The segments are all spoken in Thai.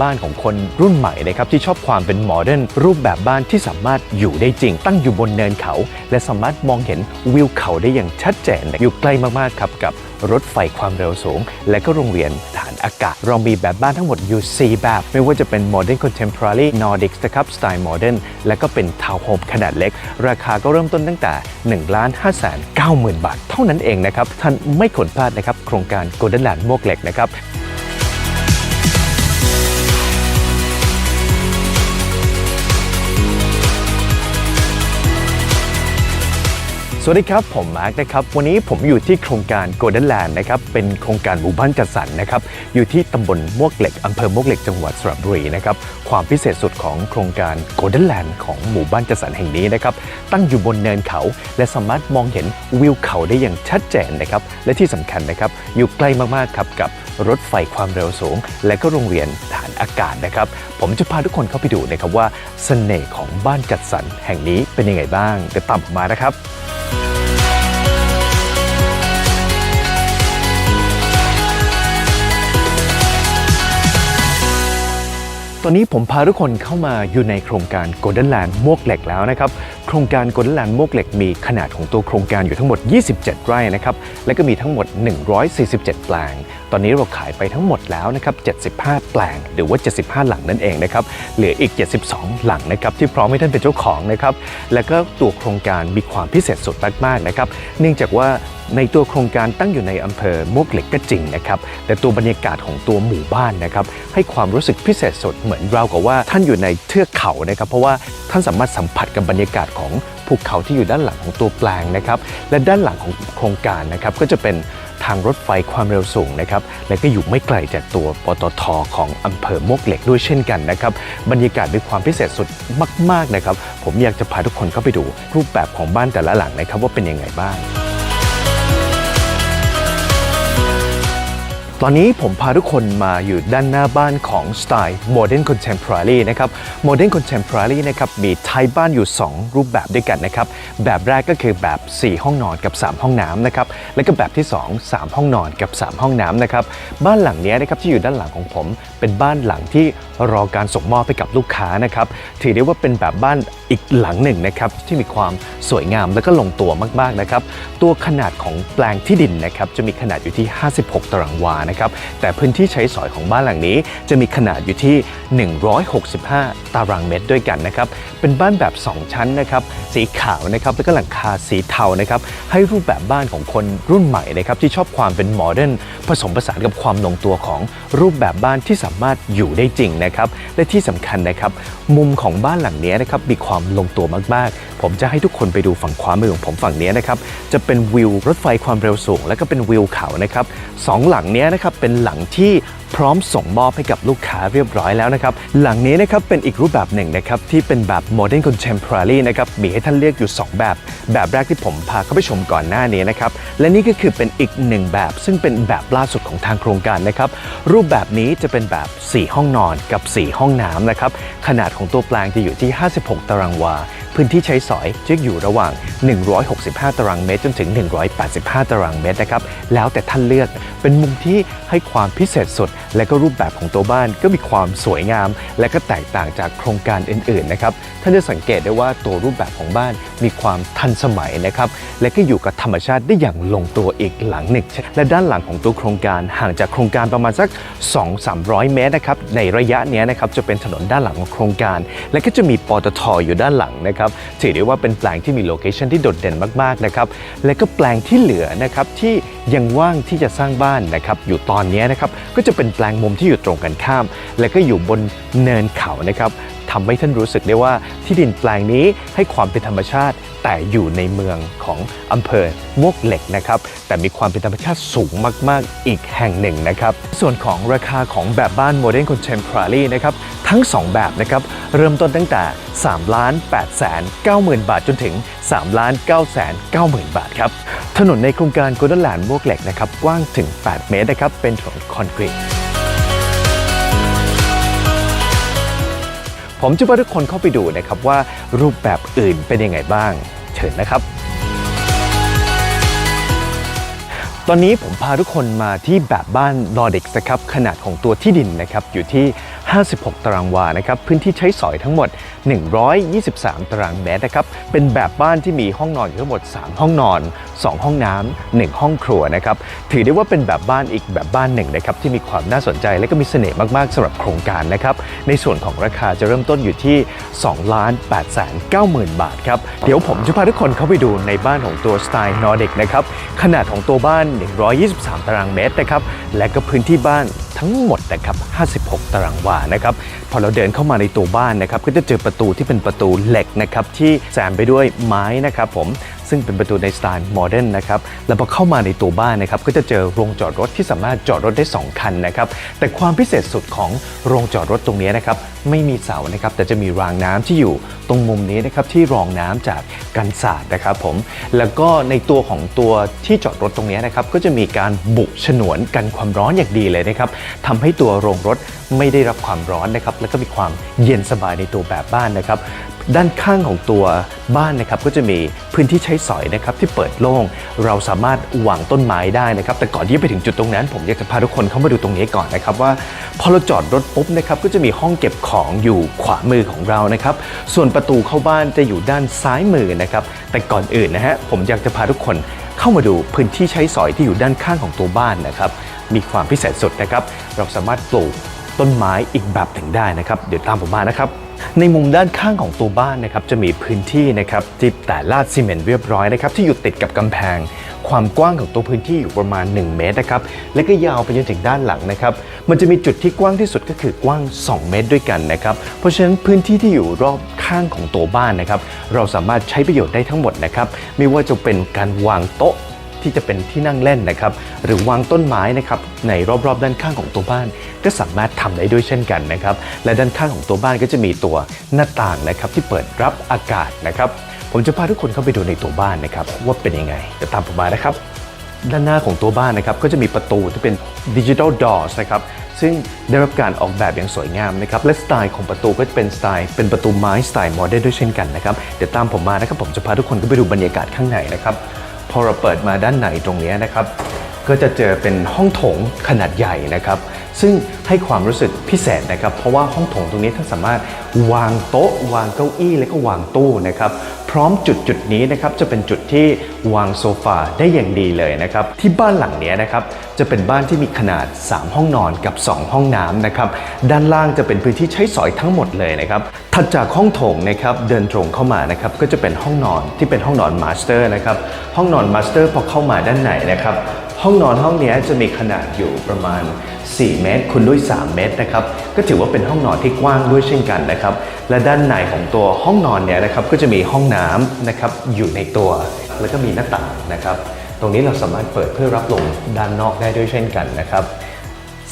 บ้านของคนรุ่นใหม่นะครับที่ชอบความเป็นโมเดิร์นรูปแบบบ้านที่สามารถอยู่ได้จริง ตั้งอยู่บนเนินเขา และสามารถมองเห็นวิวเขาได้อย่างชัดเจนอยู่ใกล้มากๆครับกับรถไฟความเร็วสูง และก็โรงเรียนฐานอากาศ เรามีแบบบ้านทั้งหมดอยู่ 4 แบบ ไม่ว่าจะเป็น Modern Contemporary Nordic นะครับสไตล์ Modern และก็เป็นทาวน์โฮมขนาดเล็ก ราคาก็เริ่มต้นตั้งแต่1ล้าน5แสน9หมื่นบาท เท่านั้นเองนะครับ ท่านไม่ควรพลาดนะครับ โครงการ Golden Land มวกเหล็กนะครับ สวัสดีครับ ผมมาร์กนะครับ วันนี้ผมอยู่ที่โครงการ Golden Land นะครับ เป็นโครงการหมู่บ้านจัดสรรนะครับ อยู่ที่ตำบลมวกเหล็กอำเภอมวกเหล็กจังหวัดสระบุรีนะครับ ความพิเศษสุดของโครงการ Golden Land ของหมู่บ้านจัดสรรแห่งนี้นะครับ ตั้งอยู่บนเนินเขา และสามารถมองเห็นวิวเขาได้อย่างชัดเจนนะครับ และที่สำคัญนะครับ อยู่ใกล้มากๆครับกับรถไฟความเร็วสูง และก็โรงเรียนฐานอากาศนะครับ ผมจะพาทุกคนเข้าไปดูนะครับว่าเสน่ห์ของบ้านจัดสรรแห่งนี้เป็นยังไงบ้างเดี๋ยวตามผมมานะครับ ตอนนี้ผมพาทุกคนเข้ามาอยู่ในโครงการ Golden Land มวกเหล็กแล้วนะครับ โครงการ Golden Land มวกเหล็กมีขนาดของตัวโครงการอยู่ทั้งหมด 27 ไร่นะครับ และก็มีทั้งหมด 147 แปลง ตอนนี้เราขายไปทั้งหมดแล้วนะครับ 75 แปลง หรือว่า 75 หลังนั่นเองนะครับ เหลืออีก 72 หลังนะครับที่พร้อมให้ท่านเป็นเจ้าของนะครับ และก็ตัวโครงการมีความพิเศษสุดมากๆนะครับ เนื่องจากว่าในตัวโครงการตั้งอยู่ในอำเภอมวกเหล็กก็จริงนะครับ แต่ตัวบรรยากาศของตัวหมู่บ้านนะครับ ให้ความรู้สึกพิเศษสุดเหมือนราวกับว่าท่านอยู่ในเทือกเขานะครับ เพราะว่าท่านสามารถสัมผัสกับบรรยากาศของภูเขาที่อยู่ด้านหลังของตัวแปลงนะครับ และด้านหลังของโครงการนะครับก็จะเป็นทางรถไฟความเร็วสูงนะครับ และก็อยู่ไม่ไกลจากตัวปตทของอำเภอมวกเหล็กด้วยเช่นกันนะครับ บรรยากาศมีความพิเศษสุดมาก ๆนะครับ ผมอยากจะพาทุกคนเข้าไปดูรูปแบบของบ้านแต่ละหลังนะครับว่าเป็นยังไงบ้าง ตอนนี้ผมพาทุกคนมาอยู่ด้านหน้าบ้านของสไตล์ Modern Contemporary นะครับ Modern Contemporary นะครับมีไทป์บ้านอยู่ 2 รูปแบบด้วยกันนะครับ แบบแรกก็คือแบบ 4 ห้องนอนกับ 3 ห้องน้ำนะครับ และก็แบบที่ 2 3 ห้องนอนกับ 3 ห้องน้ำนะครับ บ้านหลังนี้นะครับที่อยู่ด้านหลังของผม เป็นบ้านหลังที่รอการส่งมอบไปกับลูกค้านะครับ ถือได้ว่าเป็นแบบบ้านอีกหลังหนึ่งนะครับที่มีความสวยงามและก็ลงตัวมากๆนะครับตัวขนาดของแปลงที่ดินนะครับจะมีขนาดอยู่ที่ 56 ตารางวานะครับแต่พื้นที่ใช้สอยของบ้านหลังนี้ จะมีขนาดอยู่ที่ 165 ตารางเมตรด้วยกันนะครับเป็นบ้านแบบ 2 ชั้นนะครับสีขาวนะครับแล้วก็หลังคาสีเทานะครับให้รูปแบบบ้านของคนรุ่นใหม่นะครับที่ชอบความเป็นโมเดิร์นผสมผสานกับความลงตัวของรูปแบบบ้านที่สามารถอยู่ได้จริงนะครับและที่สำคัญนะครับมุมของบ้านหลังนี้นะครับมีความลงตัวมากๆ ผมจะให้ทุกคนไปดูฝั่งขวามือของผมฝั่งนี้นะครับ จะเป็นวิวรถไฟความเร็วสูง และก็เป็นวิวเขานะครับสองหลังนี้นะครับเป็นหลังที่พร้อมส่งมอบให้กับลูกค้าเรียบร้อยแล้วนะครับ หลังนี้นะครับเป็นอีกรูปแบบหนึ่งนะครับที่เป็นแบบ Modern Contemporary นะครับมีให้ท่านเลือกอยู่ 2 แบบ แบบแรกที่ผมพาเข้าไปชมก่อนหน้านี้นะครับและนี่ก็คือเป็นอีกหนึ่งแบบ ซึ่งเป็นแบบล่าสุดของทางโครงการนะครับรูปแบบนี้จะเป็นแบบ 4 ห้องนอนกับ 4 ห้องน้ำนะครับขนาดของตัวแปลงจะอยู่ที่ 56 ตารางวา พื้นที่ใช้สอยจะอยู่ระหว่าง 165 ตารางเมตรจนถึง 185 ตารางเมตรนะครับแล้วแต่ท่านเลือกเป็นมุมที่ให้ความพิเศษสุดและก็รูปแบบของตัวบ้านก็มีความสวยงาม และก็แตกต่างจากโครงการอื่นๆนะครับท่านจะสังเกตได้ว่าตัวรูปแบบของบ้านมีความทันสมัยนะครับและก็อยู่กับธรรมชาติได้อย่างลงตัวอีกหลังหนึ่งและด้านหลังของตัวโครงการห่างจากโครงการประมาณสัก 2-300 เมตรนะครับในระยะนี้นะครับจะเป็นถนนด้านหลังของโครงการ และก็จะมีปตทอยู่ด้านหลังนะครับถือได้ว่าเป็นแปลงที่มีโลเคชันที่โดดเด่นมากๆนะครับและก็แปลงที่เหลือนะครับที่ยังว่างที่จะสร้างบ้านนะครับอยู่ตอนนี้นะครับก็จะเป็นแปลงมุมที่อยู่ตรงกันข้าม และก็อยู่บนเนินเขานะครับทำให้ท่านรู้สึกได้ว่าที่ดินแปลงนี้ให้ความเป็นธรรมชาติ แต่อยู่ในเมืองของอำเภอมวกเหล็กนะครับ แต่มีความเป็นธรรมชาติสูงมาก ๆ อีกแห่งหนึ่งนะครับ ส่วนของราคาของแบบบ้าน Modern Contemporary นะครับ ทั้ง 2 แบบนะครับ เริ่มต้นตั้งแต่3ล้าน8แสน9หมื่นบาทจนถึง3ล้าน9แสน9หมื่นบาทครับ ถนนในโครงการ Golden Land มวกเหล็กนะครับ กว้างถึง 8 เมตรนะครับ เป็นถนนคอนกรีต ผมจะพาทุกคนเข้าไปดูนะครับว่ารูปแบบอื่นเป็นยังไงบ้าง เชิญนะครับ ตอนนี้ผมพาทุกคนมาที่แบบบ้านนอร์ดิกนะครับขนาดของตัวที่ดินนะครับอยู่ที่ 56 ตารางวานะครับพื้นที่ใช้สอยทั้งหมด 123 ตารางเมตรนะครับเป็นแบบบ้านที่มีห้องนอนอยู่ทั้งหมด 3 ห้องนอน 2 ห้องน้ำ1ห้องครัวนะครับถือได้ว่าเป็นแบบบ้านอีกแบบบ้านหนึ่งนะครับที่มีความน่าสนใจและก็มีเสน่ห์มากๆสำหรับโครงการนะครับในส่วนของราคาจะเริ่มต้นอยู่ที่2ล้าน8แสน9หมื่นบาทครับเดี๋ยวผมจะพาทุกคนเข้าไปดูในบ้านของตัวสไตล์นอร์ดิกนะครับขนาดของตัวบ้าน 123 ตารางเมตรนะครับและก็พื้นที่บ้านทั้งหมดนะครับ56 ตารางวานะครับพอเราเดินเข้ามาในตัวบ้านนะครับก็จะเจอประตูที่เป็นประตูเหล็กนะครับที่แซมไปด้วยไม้นะครับผม ซึ่งเป็นประตูในสไตล์โมเดิร์นนะครับแล้วพอเข้ามาในตัวบ้านนะครับก็จะเจอโรงจอดรถที่สามารถจอดรถได้ 2 คันนะครับแต่ความพิเศษสุดของโรงจอดรถตรงนี้นะครับไม่มีเสานะครับแต่จะมีรางน้ำที่อยู่ตรงมุมนี้นะครับที่รองน้ำจากกันศาสตร์นะครับผมแล้วก็ในตัวของตัวที่จอดรถตรงนี้นะครับก็จะมีการบุฉนวนกันความร้อนอย่างดีเลยนะครับทำให้ตัวโรงรถไม่ได้รับความร้อนนะครับแล้วก็มีความเย็นสบายในตัวแบบบ้านนะครับ ด้านข้างของตัวบ้านนะครับก็จะมีพื้นที่ใช้สอยนะครับที่เปิดโล่ง เราสามารถวางต้นไม้ได้นะครับแต่ก่อนที่จะไปถึงจุดตรงนั้น ผมอยากจะพาทุกคนเข้ามาดูตรงนี้ก่อนนะครับว่าพอเราจอดรถปุ๊บนะครับก็จะมีห้องเก็บของอยู่ขวามือของเรานะครับส่วนประตูเข้าบ้านจะอยู่ด้านซ้ายมือนะครับแต่ก่อนอื่นนะฮะผมอยากจะพาทุกคนเข้ามาดูพื้นที่ใช้สอยที่อยู่ด้านข้างของตัวบ้านนะครับมีความพิเศษสุดนะครับเราสามารถปลูกต้นไม้อีกแบบถึงได้นะครับ เดี๋ยวตามผมมานะครับ ในมุมด้านข้างของตัวบ้านนะครับจะมีพื้นที่นะครับที่แต่ลาดซีเมนต์เรียบร้อยนะครับที่อยู่ติดกับกำแพง ความกว้างของตัวพื้นที่อยู่ประมาณ 1 เมตรนะครับและก็ยาวไปจนถึงด้านหลังนะครับมันจะมีจุดที่กว้างที่สุดก็คือกว้าง 2 เมตรด้วยกันนะครับเพราะฉะนั้นพื้นที่ที่อยู่รอบข้างของตัวบ้านนะครับเราสามารถใช้ประโยชน์ได้ทั้งหมดนะครับไม่ว่าจะเป็นการวางโต๊ะ ที่จะเป็นที่นั่งเล่นนะครับ หรือวางต้นไม้นะครับในรอบๆ ด้านข้างของตัวบ้าน ก็สามารถทำได้ด้วยเช่นกันนะครับ และด้านข้างของตัวบ้านก็จะมีตัวหน้าต่างนะครับที่เปิดรับอากาศนะครับ ผมจะพาทุกคนเข้าไปดูในตัวบ้านนะครับว่าเป็นยังไงเดี๋ยวตามผมมานะครับ ด้านหน้าของตัวบ้านนะครับก็จะมีประตูที่เป็นดิจิ t a ลดอร์สนะครับซึ่งได้รับการออกแบบอย่างสวยงามนะครับและสไตล์ของประตูก็จะเป็นสไตล์เป็นประตูไม้สไตล์โมเดิร์นด้วยเช่นกันนะครับเดี๋ยวตามผมมานะครับผมจะพาทุกคนเข้าไปดูบรรยากาศข้างในนะครับ พอเราเปิดมาด้านในตรงนี้นะครับ ก็จะเจอเป็นห้องโถงขนาดใหญ่นะครับซึ่งให้ความรู้สึกพิเศษนะครับ เพราะว่าห้องโถงตรงนี้ท่านสามารถวางโต๊ะ วางเก้าอี้และก็วางตู้นะครับ พร้อมจุดจุดนี้นะครับจะเป็นจุดที่วางโซฟาได้อย่างดีเลยนะครับ ที่บ้านหลังนี้นะครับจะเป็นบ้านที่มีขนาด 3 ห้องนอนกับ 2 ห้องน้ำนะครับ ด้านล่างจะเป็นพื้นที่ใช้สอยทั้งหมดเลยนะครับถัดจากห้องโถงนะครับเดินตรงเข้ามานะครับก็จะเป็นห้องนอนที่เป็นห้องนอนมาสเตอร์นะครับห้องนอนมาสเตอร์พอเข้ามาด้านในนะครับ ห้องนอนห้องนี้จะมีขนาดอยู่ประมาณ 4 เมตรคูณด้วย 3 เมตรนะครับก็ถือว่าเป็นห้องนอนที่กว้างด้วยเช่นกันนะครับและด้านในของตัวห้องนอนเนี่ยนะครับก็จะมีห้องน้ำนะครับอยู่ในตัว แล้วก็มีหน้าต่างนะครับตรงนี้เราสามารถเปิดเพื่อรับลมด้านนอกได้ด้วยเช่นกันนะครับ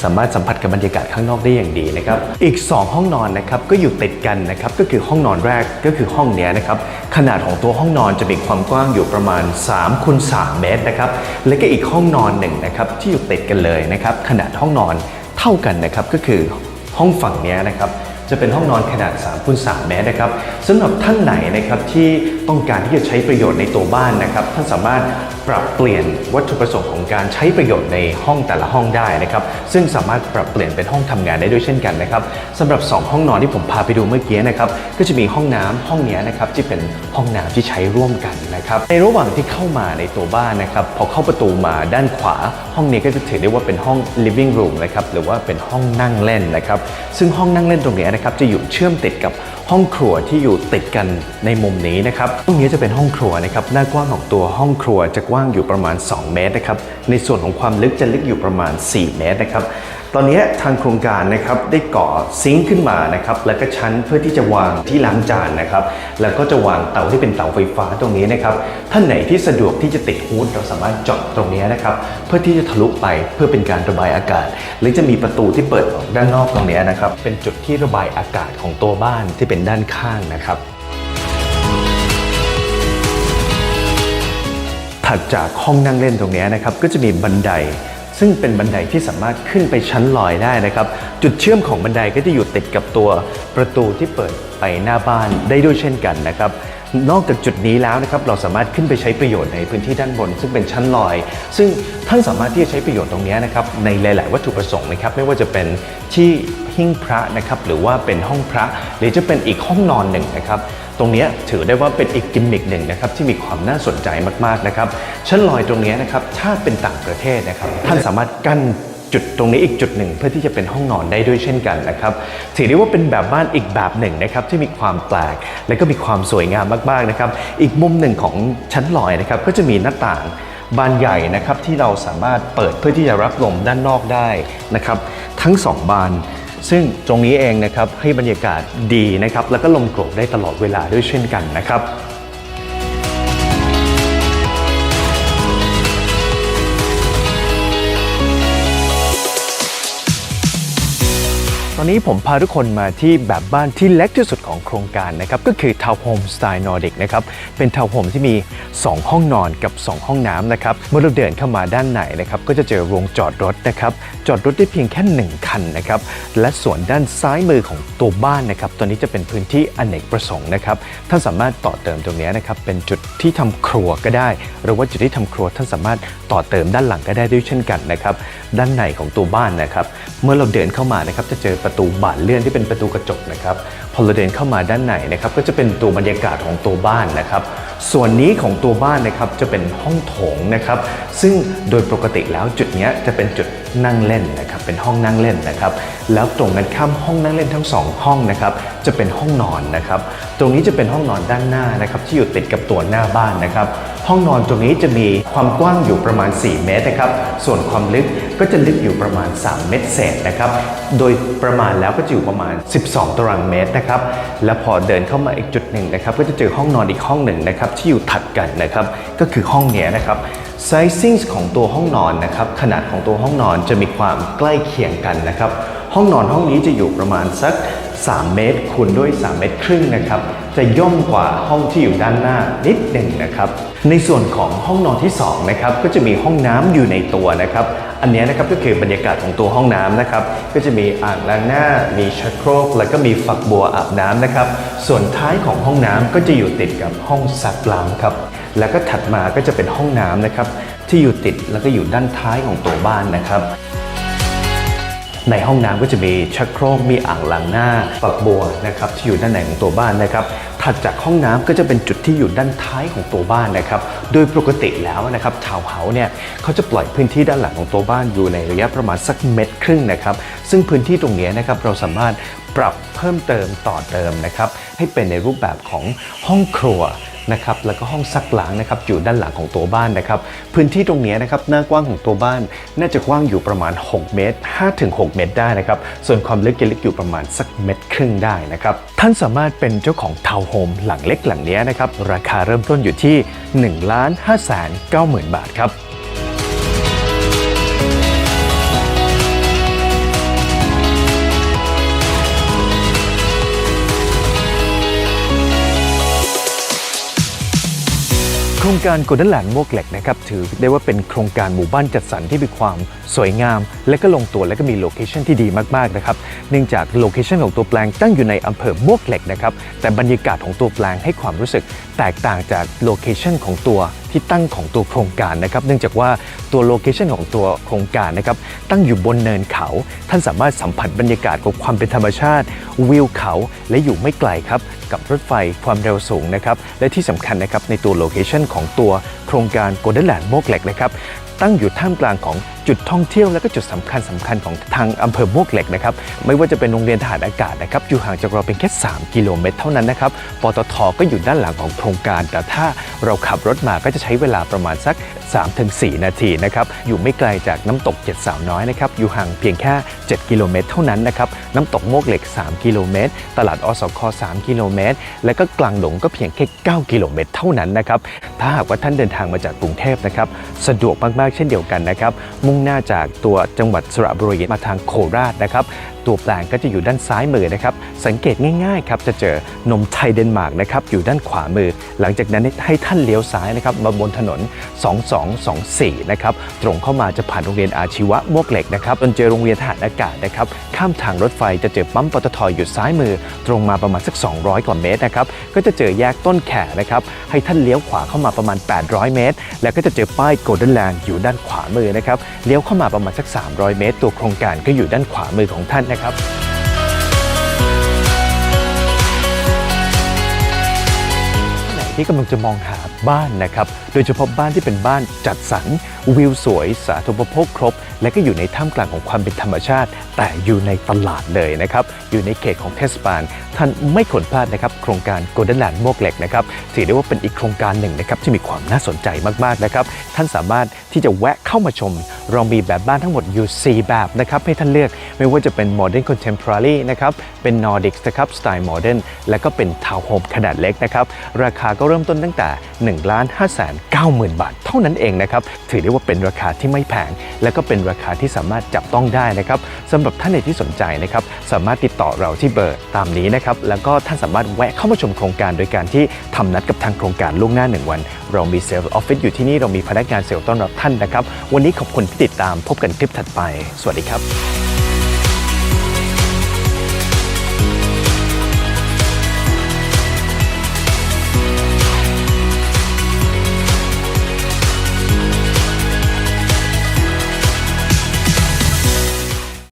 สามารถสัมผัสกับบรรยากาศข้างนอกได้อย่างดีนะครับ อีก 2 ห้องนอนนะครับก็อยู่ติดกันนะครับก็คือห้องนอนแรกก็คือห้องนี้นะครับขนาดของตัวห้องนอนจะมีความกว้างอยู่ประมาณ3คูณ3เมตรนะครับและก็อีกห้องนอนหนึ่งนะครับที่อยู่ติดกันเลยนะครับขนาดห้องนอนเท่ากันนะครับก็คือห้องฝั่งนี้นะครับจะเป็นห้องนอนขนาด3คูณ3เมตรนะครับสำหรับท่านไหนนะครับที่ต้องการที่จะใช้ประโยชน์ในตัวบ้านนะครับท่านสามารถ ปรับเปลี่ยนวัตถุประสงค์ของการใช้ประโยชน์ในห้องแต่ละห้องได้นะครับ ซึ่งสามารถปรับเปลี่ยนเป็นห้องทำงานได้ด้วยเช่นกันนะครับสำหรับ 2 ห้องนอนที่ผมพาไปดูเมื่อกี้นะครับก็จะมีห้องน้ำห้องนี้นะครับที่เป็นห้องน้ำที่ใช้ร่วมกันนะครับในระหว่างที่เข้ามาในตัวบ้านนะครับพอเข้าประตูมาด้านขวา ห้องนี้ก็จะถือได้ว่าเป็นห้อง living room นะครับหรือว่าเป็นห้องนั่งเล่นนะครับซึ่งห้องนั่งเล่นตรงนี้นะครับจะอยู่เชื่อมติดกับห้องครัวที่อยู่ติดกันในมุมนี้นะครับห้องนี้จะเป็นห้องครัวนะครับหน้ากว้างของตัวห้องครัวจะกว้างว้างอยู่ประมาณ 2 เมตรนะครับ ในส่วนของความลึกจะลึกอยู่ประมาณ 4 เมตรนะครับ ตอนนี้ทางโครงการนะครับได้ก่อซิงค์ขึ้นมานะครับ และก็ชั้นเพื่อที่จะวางที่ล้างจานนะครับ แล้วก็จะวางเตาที่เป็นเตาไฟฟ้าตรงนี้นะครับ ท่านไหนที่สะดวกที่จะติดฮูดเราสามารถเจาะตรงนี้นะครับ เพื่อที่จะทะลุไปเพื่อเป็นการระบายอากาศ หรือจะมีประตูที่เปิดออกด้านนอกตรงนี้นะครับ เป็นจุดที่ระบายอากาศของตัวบ้านที่เป็นด้านข้างนะครับ ถัดจากห้องนั่งเล่นตรงนี้นะครับก็จะมีบันได ซึ่งเป็นบันไดที่สามารถขึ้นไปชั้นลอยได้นะครับ จุดเชื่อมของบันไดก็จะอยู่ติดกับตัวประตูที่เปิดไปหน้าบ้านได้ด้วยเช่นกันนะครับนอกจากจุดนี้แล้วนะครับเราสามารถขึ้นไปใช้ประโยชน์ในพื้นที่ด้านบน ซึ่งเป็นชั้นลอย ซึ่งท่านสามารถที่จะใช้ประโยชน์ตรงนี้นะครับในหลาย ๆ วัตถุประสงค์นะครับไม่ว่าจะเป็นที่หิ้งพระนะครับหรือว่าเป็นห้องพระ หรือจะเป็นอีกห้องนอนหนึ่งนะครับ ตรงนี้ถือได้ว่าเป็นอีกกิมมิคหนึ่งนะครับที่มีความน่าสนใจมากๆนะครับชั้นลอยตรงนี้นะครับถ้าเป็นต่างประเทศนะครับท่านสามารถกั้นจุดตรงนี้อีกจุดหนึ่งเพื่อที่จะเป็นห้องนอนได้ด้วยเช่นกันนะครับถือได้ว่าเป็นแบบบ้านอีกแบบหนึ่งนะครับที่มีความแปลก และก็มีความสวยงามมากๆนะครับอีกมุมหนึ่งของชั้นลอยนะครับก็จะมีหน้าต่างบานใหญ่นะครับที่เราสามารถเปิดเพื่อที่จะรับลมด้านนอกได้นะครับทั้งสองบาน ซึ่งตรงนี้เองนะครับให้บรรยากาศดีนะครับแล้วก็ลมโกรกได้ตลอดเวลาด้วยเช่นกันนะครับ ตอนนี้ผมพาทุกคนมาที่แบบบ้านที่เล็กที่สุดของโครงการนะครับ ก็คือทาวน์โฮมสไตล์นอร์ดิกนะครับ เป็นทาวน์โฮมที่มี 2 ห้องนอนกับ 2 ห้องน้ำนะครับ เมื่อเราเดินเข้ามาด้านในนะครับ ก็จะเจอโรงจอดรถนะครับ จอดรถได้เพียงแค่ 1 คันนะครับ และส่วนด้านซ้ายมือของตัวบ้านนะครับ ตอนนี้จะเป็นพื้นที่อเนกประสงค์นะครับ ท่านสามารถต่อเติมตรงนี้นะครับ เป็นจุดที่ทำครัวก็ได้ หรือว่าจุดที่ทำครัวท่านสามารถต่อเติมด้านหลังก็ได้ด้วยเช่นกันนะครับ ด้านในของตัวบ้านนะครับ เมื่อเราเดินเข้ามานะครับ จะเจอประตูบานเลื่อนที่เป็นประตูกระจกนะครับพอเราเดินเข้ามาด้านในนะครับก็จะเป็นตัวบรรยากาศของตัวบ้านนะครับ ส่วนนี้ของตัวบ้านนะครับจะเป็นห้องโถงนะครับ ซึ่งโดยปกติแล้วจุดนี้จะเป็นจุดนั่งเล่นนะครับ เป็นห้องนั่งเล่นนะครับ แล้วตรงกันข้ามห้องนั่งเล่นทั้งสองห้องนะครับ จะเป็นห้องนอนนะครับ ตรงนี้จะเป็นห้องนอนด้านหน้านะครับ ที่อยู่ติดกับตัวหน้าบ้านนะครับ ห้องนอนตรงนี้จะมีความกว้างอยู่ประมาณ 4 เมตรนะครับ ส่วนความลึกก็จะลึกอยู่ประมาณ 3 เมตรเศษนะครับ โดยประมาณแล้วก็จะอยู่ประมาณ 12 ตารางเมตรนะครับ และพอเดินเข้ามาอีกจุดหนึ่งนะครับ ก็จะเจอห้องนอนอีกห้องหนึ่งนะครับที่อยู่ถัดกันนะครับ ก็คือห้องนี้นะครับ sizing ของตัวห้องนอนนะครับขนาดของตัวห้องนอนจะมีความใกล้เคียงกันนะครับ ห้องนอนห้องนี้จะอยู่ประมาณสัก 3 เมตรคูณด้วย 3 เมตรครึ่งนะครับ จะย่อมกว่าห้องที่อยู่ด้านหน้านิดหนึ่งนะครับ ในส่วนของห้องนอนที่2นะครับก็จะมีห้องน้ำอยู่ในตัวนะครับ อันนี้นะครับก็คือบรรยากาศของตัวห้องน้ำนะครับ ก็จะมีอ่างล้างหน้า มีชักโครก แล้วก็มีฝักบัวอาบน้ำนะครับ ส่วนท้ายของห้องน้ำก็จะอยู่ติดกับห้องซักล้างครับ แล้วก็ถัดมาก็จะเป็นห้องน้ำนะครับที่อยู่ติดแล้วก็อยู่ด้านท้ายของตัวบ้านนะครับ ในห้องน้ำก็จะมีชักโครกมีอ่างล้างหน้าฝักบัวนะครับที่อยู่ด้านในของตัวบ้านนะครับถัดจากห้องน้ำก็จะเป็นจุดที่อยู่ด้านท้ายของตัวบ้านนะครับ โดยปกติแล้วนะครับทาวเฮาเนี่ยเขาจะปล่อยพื้นที่ด้านหลังของตัวบ้านอยู่ในระยะประมาณสักเมตรครึ่งนะครับ ซึ่งพื้นที่ตรงนี้นะครับเราสามารถปรับเพิ่มเติมต่อเติมนะครับให้เป็นในรูปแบบของห้องครัว นะครับแล้วก็ห้องซักล้างนะครับอยู่ด้านหลังของตัวบ้านนะครับพื้นที่ตรงนี้นะครับหน้ากว้างของตัวบ้าน น่าจะกว้างอยู่ประมาณ 6 เมตร 5-6 เมตรได้นะครับส่วนความลึกจะลึกอยู่ประมาณสักเมตรครึ่งได้นะครับท่านสามารถเป็นเจ้าของทาวน์โฮมหลังเล็กหลังนี้นะครับราคาเริ่มต้นอยู่ที่1ล้าน5แสน9หมื่นบาทครับ รงการโกลเด้นแลนด์มวกเหล็กนะครับถือได้ว่าเป็นโครงการหมู่บ้านจัดสรรที่มีความสวยงาม และก็ลงตัวและก็มีโลเคชันที่ดีมากๆนะครับเนื่องจากโลเคชันของตัวแปลงตั้งอยู่ในอำเภอมวกเหล็กนะครับแต่บรรยากาศของตัวแปลงให้ความรู้สึกแตกต่างจากโลเคชันของตัว ที่ตั้งของตัวโครงการนะครับ เนื่องจากว่าตัวโลเคชันของตัวโครงการนะครับตั้งอยู่บนเนินเขา ท่านสามารถสัมผัสบรรยากาศของความเป็นธรรมชาติวิวเขา และอยู่ไม่ไกลครับกับรถไฟความเร็วสูงนะครับและที่สำคัญนะครับในตัวโลเคชันของตัวโครงการโกลเด้นแลนด์โมกเหล็กนะครับตั้งอยู่ท่ามกลางของ จุดท่องเที่ยวและก็จุดสำคัญสำคัญของทางอำเภอมวกเหล็กนะครับไม่ว่าจะเป็นโรงเรียนทหารอากาศนะครับอยู่ห่างจากเราเป็นแค่ 3 กิโลเมตรเท่านั้นนะครับปตทก็อยู่ด้านหลังของโครงการ แต่ถ้าเราขับรถมาก็จะใช้เวลาประมาณสัก 3-4 นาทีนะครับอยู่ไม่ไกลจากน้ำตกเจ็ดสาวน้อยนะครับอยู่ห่างเพียงแค่ 7 กิโลเมตร เท่านั้นนะครับน้ำตกโมกเหล็ก 3 กิโลเมตร ตลาดอสค3 กิโลเมตร และก็กลางหลงก็เพียงแค่ 9 กิโลเมตร เท่านั้นนะครับถ้าหากว่าท่านเดินทางมาจากกรุงเทพนะครับสะดวกมากๆเช่นเดียวกันนะครับมุ่งหน้าจากตัวจังหวัดสระบุรีมาทางโคราชนะครับ ตัวแปลงก็จะอยู่ด้านซ้ายมือนะครับ สังเกตง่ายๆครับจะเจอนมไทยเดนมาร์กนะครับอยู่ด้านขวามือ หลังจากนั้นให้ท่านเลี้ยวซ้ายนะครับมาบนถนน 2224 นะครับตรงเข้ามาจะผ่านโรงเรียนอาชีวะมวกเหล็กนะครับจนเจอโรงเรียนทหารอากาศนะครับข้ามทางรถไฟจะเจอปั๊มปตทอยู่ซ้ายมือ ตรงมาประมาณสัก 200 กว่าเมตรนะครับก็จะเจอแยกต้นแขนะครับให้ท่านเลี้ยวขวาเข้ามาประมาณ 800 เมตร แล้วก็จะเจอป้ายโกลเด้นแลนด์อยู่ด้านขวามือนะครับเลี้ยวเข้ามาประมาณสัก 300 เมตร ตัวโครงการก็อยู่ด้านขวามือของท่านนะครับที่กำลังจะมองหาบ้านนะครับ โดยเฉพาะบ้านที่เป็นบ้านจัดสรร วิวสวยสาธารณูปโภคครบ และก็อยู่ในท่ามกลางของความเป็นธรรมชาติ แต่อยู่ในตลาดเลยนะครับ อยู่ในเขตของเทศบาล ท่านไม่ควรพลาดนะครับ โครงการ Golden Land โมกเหล็กนะครับถือได้ว่าเป็นอีกโครงการหนึ่งนะครับที่มีความน่าสนใจมากๆนะครับ ท่านสามารถที่จะแวะเข้ามาชม เรามีแบบบ้านทั้งหมดอยู่ 4 แบบนะครับให้ท่านเลือกไม่ว่าจะเป็น Modern Contemporary นะครับเป็น Nordic นะครับสไตล์ Modern และก็เป็นทาวน์โฮมขนาดเล็กนะครับราคาก็เริ่มต้นตั้งแต่1ล้าน5แสน9หมื่นบาท เท่านั้นเองนะครับถือได้ว่าเป็นราคาที่ไม่แพง และก็เป็นราคาที่สามารถจับต้องได้นะครับสำหรับท่านใดที่สนใจนะครับสามารถติดต่อเราที่เบอร์ตามนี้นะครับแล้วก็ท่านสามารถแวะเข้ามาชมโครงการโดยการที่ทำนัดกับทางโครงการล่วงหน้า 1 วัน เรามีเซลล์ออฟฟิศอยู่ที่นี่เรามีพนักงานเซลล์ต้อนรับท่านนะครับ วันนี้ขอบคุณที่ติดตามพบกันคลิปถัดไป สวัสดีครับ